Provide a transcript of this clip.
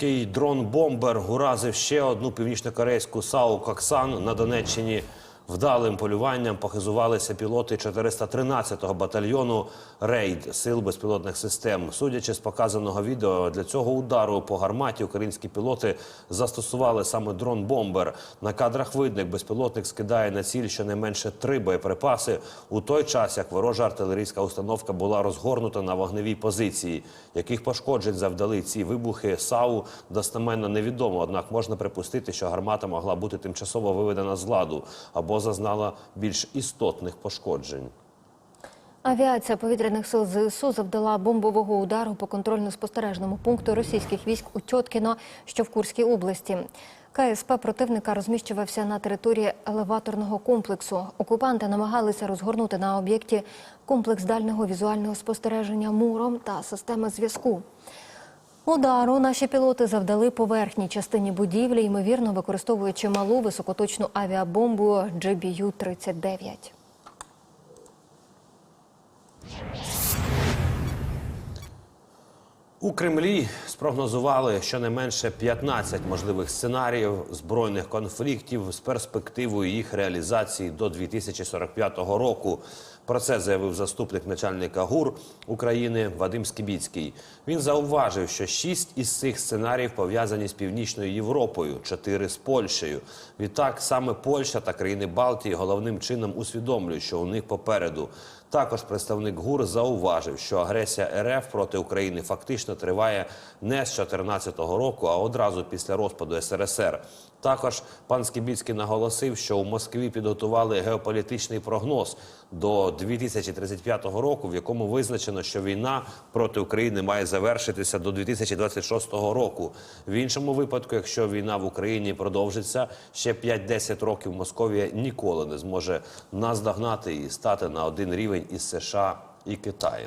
Кий дрон-бомбер уразив ще одну північнокорейську САУ «Коксан» на Донеччині. Вдалим полюванням похизувалися пілоти 413-го батальйону «Рейд» сил безпілотних систем. Судячи з показаного відео, для цього удару по гарматі українські пілоти застосували саме дрон-бомбер. На кадрах видно, як безпілотник скидає на ціль щонайменше три боєприпаси у той час, як ворожа артилерійська установка була розгорнута на вогневій позиції. Яких пошкоджень завдали ці вибухи САУ, достеменно невідомо. Однак можна припустити, що гармата могла бути тимчасово виведена з ладу або зазнала більш істотних пошкоджень. Авіація повітряних сил ЗСУ завдала бомбового удару по контрольно-спостережному пункту російських військ у Тьоткіно, що в Курській області. КСП противника розміщувався на території елеваторного комплексу. Окупанти намагалися розгорнути на об'єкті комплекс дальнього візуального спостереження муром та системи зв'язку. Удару наші пілоти завдали по верхній частині будівлі, ймовірно використовуючи малу високоточну авіабомбу GBU-39. У Кремлі спрогнозували щонайменше 15 можливих сценаріїв збройних конфліктів з перспективою їх реалізації до 2045 року. Про це заявив заступник начальника ГУР України Вадим Скібіцький. Він зауважив, що шість із цих сценаріїв пов'язані з північною Європою, чотири з Польщею. Відтак саме Польща та країни Балтії головним чином усвідомлюють, що у них попереду. Також представник ГУР зауважив, що агресія РФ проти України фактично триває не з 2014 року, а одразу після розпаду СРСР. Також пан Скібіцький наголосив, що у Москві підготували геополітичний прогноз до 2035 року, в якому визначено, що війна проти України має завершитися до 2026 року. В іншому випадку, якщо війна в Україні продовжиться ще 5-10 років, Московія ніколи не зможе наздогнати і стати на один рівень із США і Китаєм.